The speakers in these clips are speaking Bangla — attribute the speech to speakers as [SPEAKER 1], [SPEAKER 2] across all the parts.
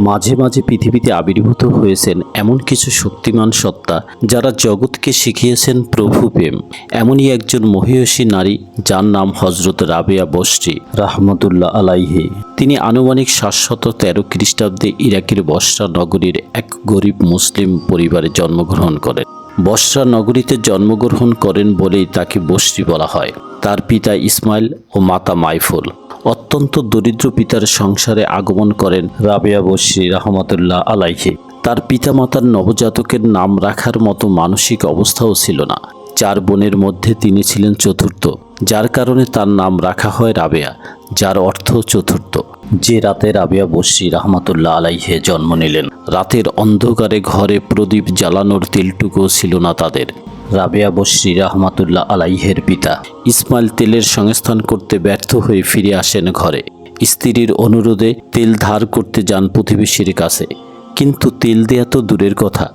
[SPEAKER 1] মাঝে মাঝে পৃথিবীতে আবির্ভূত হয়েছেন এমন কিছু শক্তিমান সত্তা যারা জগৎকে শিখিয়েছেন প্রভু প্রেম। এমনই একজন মহিয়সী নারী যার নাম হজরত রাবেয়া বস্রি রাহমতুল্লাহ আলাইহে। তিনি আনুমানিক সাতশত তেরো খ্রিস্টাব্দে ইরাকের বসরা নগরীর এক গরিব মুসলিম পরিবারে জন্মগ্রহণ করেন। বসরা নগরীতে জন্মগ্রহণ করেন বলেই তাকে বসরি বলা হয়। তার পিতা ইসমাইল ও মাতা মাইফুল। অত্যন্ত দরিদ্র পিতার সংসারে আগমন করেন রাবেয়া বসরি রহমতুল্লাহ আলাইহে। তার পিতামাতার নবজাতকের নাম রাখার মতো মানসিক অবস্থাও ছিল না। চার বোনের মধ্যে তিনি ছিলেন চতুর্থ, যার কারণে তার নাম রাখা হয় রাবেয়া, যার অর্থ চতুর্থ। যে রাতে রাবেয়া বসরি রহমতুল্লাহ আলাইহে জন্ম নিলেন, রাতের অন্ধকারে ঘরে প্রদীপ জ্বালানোর তেলটুকুও ছিল না তাদের। রাবেয়া বশ্রী রহমাতুল্লাহ আলাইহের পিতা। ইসমাইল তেলের সংস্থান করতে ব্যর্থ হয়ে ফিরে আসেন ঘরে। স্ত্রীর অনুরোধে তেল ধার করতে যান প্রতিবেশীর কাছে। কিন্তু তেল দেয়া তো দূরের কথা,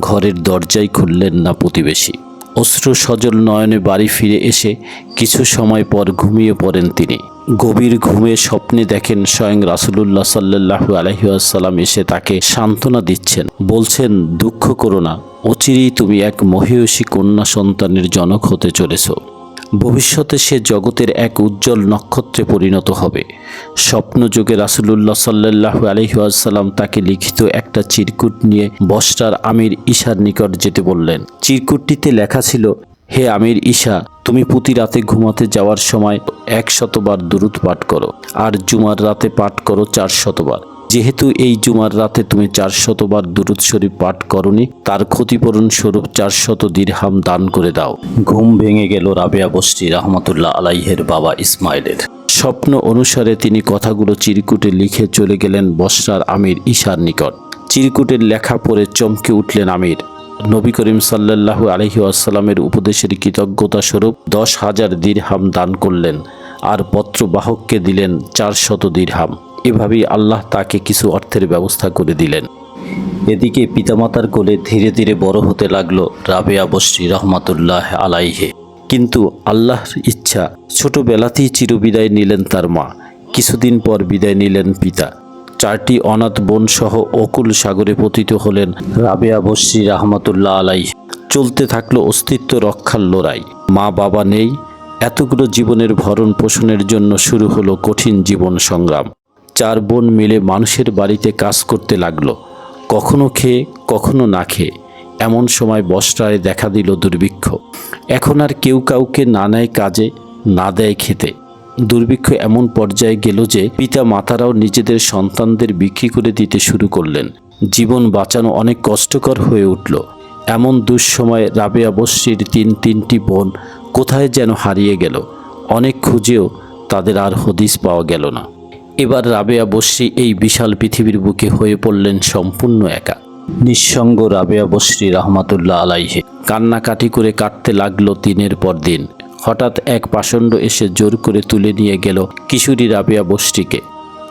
[SPEAKER 1] ঘরের দরজাই খুললেন না প্রতিবেশী। অশ্রু সজল নয়নে বাড়ি ফিরে এসে কিছু সময় পর ঘুমিয়ে পড়েন তিনি। গভীর ঘুমে স্বপ্নে দেখেন স্বয়ং রাসুলুল্লাহ সাল্লাহ আলহিউসাল্লাম এসে তাকে সান্ত্বনা দিচ্ছেন। বলছেন, দুঃখ করো না, অচিরেই তুমি এক মহিষী কন্যা সন্তানের জনক হতে চলেছ। ভবিষ্যতে সে জগতের এক উজ্জ্বল নক্ষত্রে পরিণত হবে। স্বপ্নযোগে রাসুলুল্লাহ সাল্লাহু আলহিউসাল্লাম তাকে লিখিত একটা চিরকুট নিয়ে বস্টার আমির ঈশার নিকট যেতে বললেন। চিরকুটটিতে লেখা ছিল, হে আমির ঈশা, তুমি প্রতি রাতে ঘুমাতে যাওয়ার সময় এক শতবার দুরুদ পাঠ করো, আর জুমার রাতে পাঠ করো চার শতবার। যেহেতু এই জুমার রাতে তুমি চার শতবার দুরুদ শরীফ পাঠ করনি, তার ক্ষতিপূরণ স্বরূপ চার শত দিরহাম দান করে দাও। ঘুম ভেঙে গেল রাবেয়া বস্তি রহমতুল্লাহ আলাইহের বাবা ইসমাইলের। স্বপ্ন অনুসারে তিনি কথাগুলো চিরকুটে লিখে চলে গেলেন বসরার আমির ঈশার নিকট। চিরকুটের লেখা পড়ে চমকে উঠলেন আমির। নবী করিম সাল্লাল্লাহু আলহি আসাল্লামের উপদেশের কৃতজ্ঞতা স্বরূপ দশ হাজার দিরহাম দান করলেন, আর পত্রবাহককে দিলেন চার শত দিরহাম। এভাবেই আল্লাহ তাকে কিছু অর্থের ব্যবস্থা করে দিলেন। এদিকে পিতামাতার কোলে ধীরে ধীরে বড় হতে লাগল রাবেয়া বসরি রহমাতুল্লাহ আলাইহে। কিন্তু আল্লাহর ইচ্ছা, ছোটবেলাতেই চিরবিদায় নিলেন তার মা, কিছুদিন পর বিদায় নিলেন পিতা। চারটি অনাথ বোন সহ অকুল সাগরে পতিত হলেন রাবেয়া বসরি রহমতুল্লাহ আলাই চলতে থাকল অস্তিত্ব রক্ষার লড়াই। মা বাবা নেই, এতগুলো জীবনের ভরণ পোষণের জন্য শুরু হলো কঠিন জীবন সংগ্রাম। চার বোন মিলে মানুষের বাড়িতে কাজ করতে লাগল। কখনো খেয়ে, কখনো না খেয়ে। এমন সময় বস্ত্রায় দেখা দিল দুর্ভিক্ষ। এখন আর কেউ কাউকে না নেয় কাজে, না দেয় খেতে। দুর্ভিক্ষ এমন পর্যায়ে গেল যে পিতা মাতারাও নিজেদের সন্তানদের বিক্রি করে দিতে শুরু করলেন। জীবন বাঁচানো অনেক কষ্টকর হয়ে উঠল। এমন দুঃসময় রাবেয়া বস্রির তিন তিনটি বোন কোথায় যেন হারিয়ে গেল। অনেক খুঁজেও তাদের আর হদিস পাওয়া গেল না। এবার রাবেয়া বস্রি এই বিশাল পৃথিবীর বুকে হয়ে পড়লেন সম্পূর্ণ একা। নিঃসঙ্গ রাবেয়া বস্রি রহমাতুল্লাহ আলাইহে কান্নাকাটি করে কাটতে লাগল দিনের পর দিন। হঠাৎ এক পাষণ্ড এসে জোর করে তুলে নিয়ে গেল কিশোরী রাবেয়া বস্রিকে।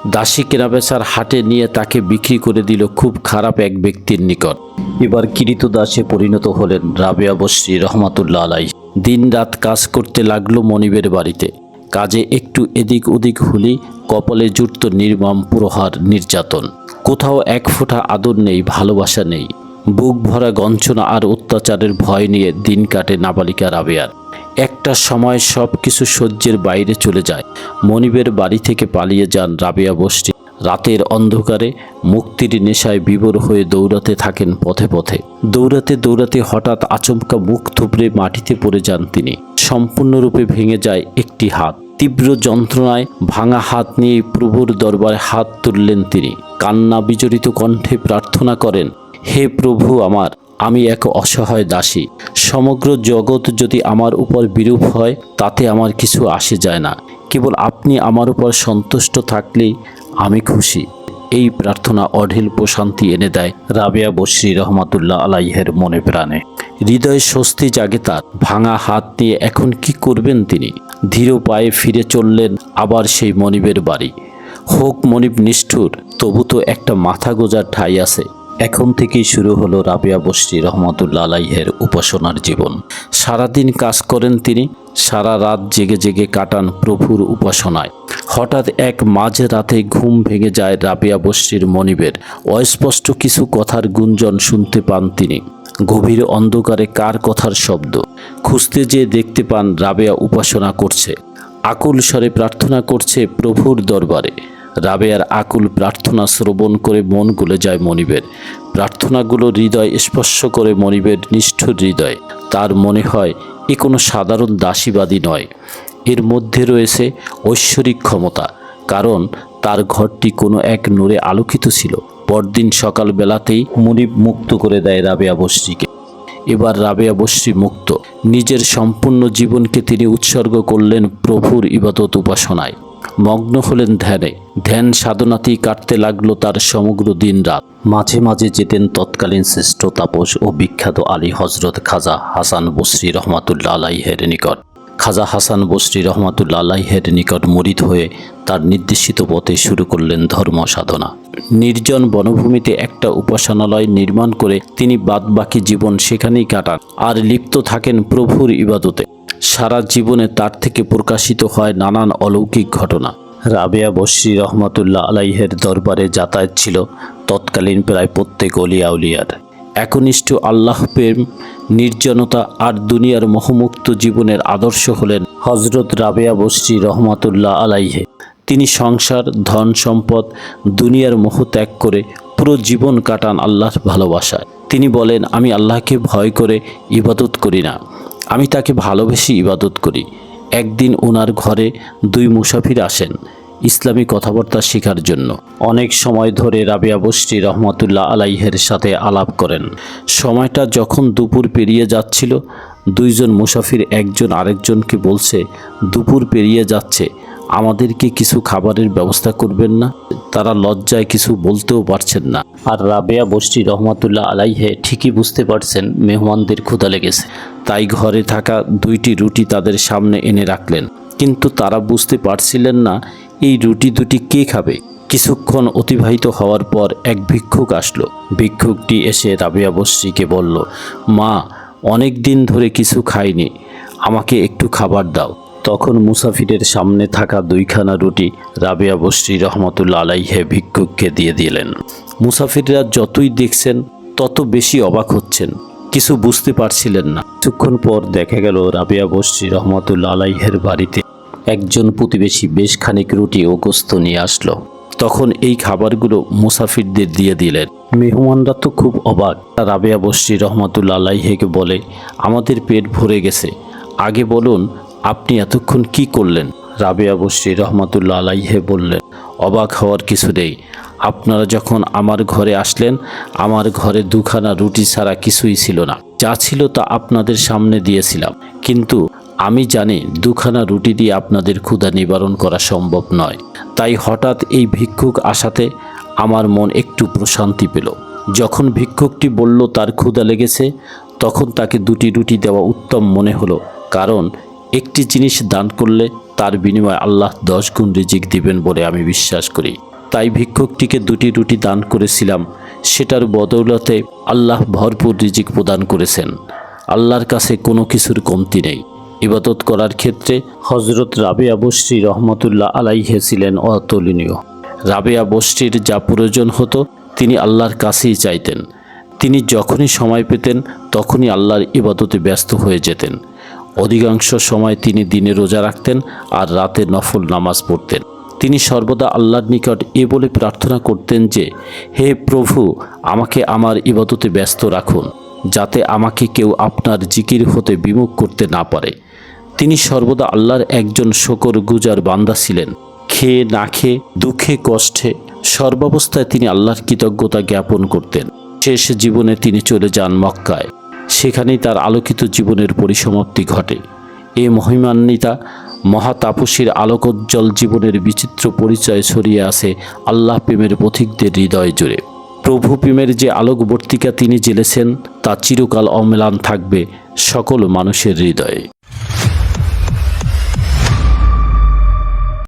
[SPEAKER 1] দাসী কেনাবেচার হাটে নিয়ে তাকে বিক্রি করে দিল খুব খারাপ এক ব্যক্তির নিকট। এবার কিরিত দাসে পরিণত হলেন রাবেয়া বস্রি রহমাতুল্লাহ আলাই দিন রাত কাজ করতে লাগল মনিবের বাড়িতে। কাজে একটু এদিক ওদিক হলেই কপালে জুটত নির্মম প্রহার নির্যাতন। কোথাও এক ফোঁটা আদর নেই, ভালোবাসা নেই। বুক ভরা গঞ্চনা আর অত্যাচারের ভয় নিয়ে দিন কাটে নাবালিকা রাবেয়ার। একটা সময় সব কিছু সহ্যের বাইরে চলে যায়। মনিবের বাড়ি থেকে পালিয়ে যান রাবেয়া বস্তি রাতের অন্ধকারে মুক্তির নেশায় বিবর হয়ে দৌড়াতে থাকেন পথে পথে। দৌড়াতে দৌড়াতে হঠাৎ আচমকা মুখ থুবড়ে মাটিতে পড়ে যান তিনি। সম্পূর্ণরূপে ভেঙে যায় একটি হাত। তীব্র যন্ত্রণায় ভাঙা হাত নিয়ে প্রভুর দরবারে হাত তুললেন তিনি। কান্না বিজড়িত কণ্ঠে প্রার্থনা করেন, হে প্রভু আমার, আমি এক অসহায় দাসী। সমগ্র জগৎ যদি আমার উপর বিরূপ হয়, তাতে আমার কিছু আসে যায় না। কেবল আপনি আমার উপর সন্তুষ্ট থাকলেই আমি খুশি। এই প্রার্থনা অঢেল প্রশান্তি এনে দেয় রাবেয়া বসরি রহমাতুল্লাহ আলাইহের মনে প্রাণে। হৃদয়ে স্বস্তি জাগে তার। ভাঙা হাত নিয়ে এখন কি করবেন তিনি? ধীর পায়ে ফিরে চললেন আবার সেই মনিবের বাড়ি। হোক মনিব নিষ্ঠুর, তবু তো একটা মাথা গোজার ঠাই আছে। এখন থেকেই শুরু হলো রাবিয়া বস্রি রহমতুল্লা আলাইহের উপাসনার জীবন। সারাদিন কাজ করেন তিনি, সারা রাত জেগে জেগে কাটান প্রভুর উপাসনায়। হঠাৎ এক মাঝে রাতে ঘুম ভেঙে যায় রাবিয়া বস্রির মনিবের। অস্পষ্ট কিছু কথার গুঞ্জন শুনতে পান তিনি। গভীর অন্ধকারে কার কথার শব্দ? খুঁজতে যেয়ে দেখতে পান রাবেয়া উপাসনা করছে। আকুল স্বরে প্রার্থনা করছে প্রভুর দরবারে। রাবেয়ার আকুল প্রার্থনা শ্রবণ করে মন গলে যায় মনিবের। প্রার্থনাগুলো হৃদয় স্পর্শ করে মনিবের নিষ্ঠুর হৃদয়। তার মনে হয়, এ কোনো সাধারণ দাসীবাদী নয়। এর মধ্যে রয়েছে ঐশ্বরিক ক্ষমতা, কারণ তার ঘরটি কোনো এক নূরে আলোকিত ছিল। পরদিন সকালবেলাতেই মনিব মুক্ত করে দেয় রাবেয়া বস্রীকে এবার রাবেয়া বস্রী মুক্ত। নিজের সম্পূর্ণ জীবনকে তিনি উৎসর্গ করলেন প্রভুর ইবাদত উপাসনায়। মগ্ন হলেন ধ্যানে। ধ্যান সাধনাতেই কাটতে লাগল তার সমগ্র দিন রাত মাঝে মাঝে যেতেন তৎকালীন শ্রেষ্ঠ তাপস ও বিখ্যাত আলী হজরত খাজা হাসান বসরি রহমাতুল্লাহ আলাইহের নিকট। খাজা হাসান বসরি রহমাতুল্লা আলাইহের নিকট মরিদ হয়ে তার নির্দেশিত পথে শুরু করলেন ধর্ম সাধনা। নির্জন বনভূমিতে একটা উপাসনালয় নির্মাণ করে তিনি বাদবাকি জীবন সেখানেই কাটান, আর লিপ্ত থাকেন প্রভুর ইবাদতে। সারা জীবনে তার থেকে প্রকাশিত হয় নানান অলৌকিক ঘটনা। রাবেয়া বসরি রহমাতুল্লাহ আলাইহের দরবারে যাতায়াত ছিল তৎকালীন প্রায় প্রত্যেক অলিয়া উলিয়ার একনিষ্ঠ আল্লাহ প্রেম, নির্জনতা আর দুনিয়ার মোহমুক্ত জীবনের আদর্শ হলেন হজরত রাবেয়া বসরি রহমাতুল্লাহ আলাইহে। তিনি সংসার, ধন সম্পদ, দুনিয়ার মোহ ত্যাগ করে পুরো জীবন কাটান আল্লাহর ভালোবাসায়। তিনি বলেন, আমি আল্লাহকে ভয় করে ইবাদত করি না। আমি তাকে ভালোবেসে ইবাদত করি। একদিন ওনার ঘরে দুই মুসাফির আসেন। ইসলামী কথাবার্তা শেখার জন্য। অনেক সময় ধরে রাবিয়া বস্রি রহমতুল্লাহ আলাইহের সাথে আলাপ করেন। সময়টা যখন দুপুর পেরিয়ে যাচ্ছিল, দুইজন মুসাফির একজন আরেকজনকে বলছে, দুপুর পেরিয়ে যাচ্ছে আমাদেরকে কিছু খাবারের ব্যবস্থা করবেন না? তারা লজ্জায় কিছু বলতেও পারছেন না। আর রাবেয়া বস্রি রহমতুল্লাহ আলাইহে ঠিকই বুঝতে পারছেন মেহমানদের ক্ষুধা লেগেছে। তাই ঘরে থাকা দুইটি রুটি তাদের সামনে এনে রাখলেন। কিন্তু তারা বুঝতে পারছিলেন না এই রুটি দুটি কে খাবে? কিছুক্ষণ অতিবাহিত হওয়ার পর এক ভিক্ষুক আসলো। ভিক্ষুকটি এসে রাবিয়া বস্রীকে বলল, মা, অনেক দিন ধরে কিছু খাইনি। আমাকে একটু খাবার দাও। তখন মুসাফিরের সামনে থাকা দুইখানা রুটি রাবিয়া বস্রী রহমতুল্লা আলাইহে ভিক্ষুককে দিয়ে দিলেন। মুসাফিররা যতই দেখছেন, তত বেশি অবাক হচ্ছেন। কিছু বুঝতে পারছিলেন না। কিছুক্ষণ পর দেখা গেল রাবিয়া বস্রী রহমতুল্লা আলাইহের বাড়িতে একজন প্রতিবেশী বেশ খানিক রুটি ও গোস্ত নিয়ে আসলো। তখন এই খাবারগুলো মুসাফিরদের দিয়ে দিলেন। মেহমানরা তো খুব অবাক। রাবেয়া বস্রী রহমতুল্লা আলাইহেকে বলে, আমাদের পেট ভরে গেছে। আগে বলুন, আপনি এতক্ষণ কি করলেন? রাবেয়া বস্রী রহমতুল্লা আলাইহে বললেন, অবাক হওয়ার কিছু নেই। আপনারা যখন আমার ঘরে আসলেন, আমার ঘরে দুখানা রুটি ছাড়া কিছুই ছিল না। যা ছিল তা আপনাদের সামনে দিয়েছিলাম। কিন্তু আমি জানি দুখানা রুটি দিয়ে আপনাদের ক্ষুধা নিবারণ করা সম্ভব নয়। তাই হঠাৎ এই ভিক্ষুক আসাতে আমার মন একটু প্রশান্তি পেল। যখন ভিক্ষুকটি বলল তার ক্ষুধা লেগেছে, তখন তাকে দুটি রুটি দেওয়া উত্তম মনে হলো, কারণ একটি জিনিস দান করলে তার বিনিময়ে আল্লাহ দশ গুণ রিজিক দিবেন বলে আমি বিশ্বাস করি। তাই ভিক্ষুকটিকে দুটি রুটি দান করেছিলাম, সেটার বদৌলতে আল্লাহ ভরপুর রিজিক প্রদান করেছেন। আল্লাহর কাছে কোনো কিছুর কমতি নেই। ইবাদত করার ক্ষেত্রে হজরত রাবেয়া বস্রী রহমতুল্লাহ আলাইহে ছিলেন অতুলনীয়। রাবেয়া বস্রীর যা প্রয়োজন হতো, তিনি আল্লাহর কাছেই চাইতেন। তিনি যখনই সময় পেতেন, তখনই আল্লাহর ইবাদতে ব্যস্ত হয়ে যেতেন। অধিকাংশ সময় তিনি দিনে রোজা রাখতেন আর রাতে নফল নামাজ পড়তেন। তিনি সর্বদা আল্লাহর নিকট এ বলে প্রার্থনা করতেন যে, হে প্রভু, আমাকে আমার ইবাদতে ব্যস্ত রাখুন। যাতে আমাকে কেউ আপনার জিকির হতে বিমুখ করতে না পারে। তিনি সর্বদা আল্লাহর একজন শকর গুজার বান্দা ছিলেন। খেয়ে না খেয়ে, দুঃখে কষ্টে সর্বাবস্থায় তিনি আল্লাহর কৃতজ্ঞতা জ্ঞাপন করতেন। শেষ জীবনে তিনি চলে যান মক্কায়। সেখানেই তার আলোকিত জীবনের পরিসমাপ্তি ঘটে। এ মহিমান্বিতা, মহাতাপসীর আলোকোজ্জ্বল জীবনের বিচিত্র পরিচয় ছড়িয়ে আসে আল্লাহ প্রেমের পথিকদের হৃদয় জুড়ে। প্রভু প্রেমের যে আলোকবর্তিকা তিনি জেলেছেন তা চিরকাল অমেলান থাকবে সকল মানুষের হৃদয়ে।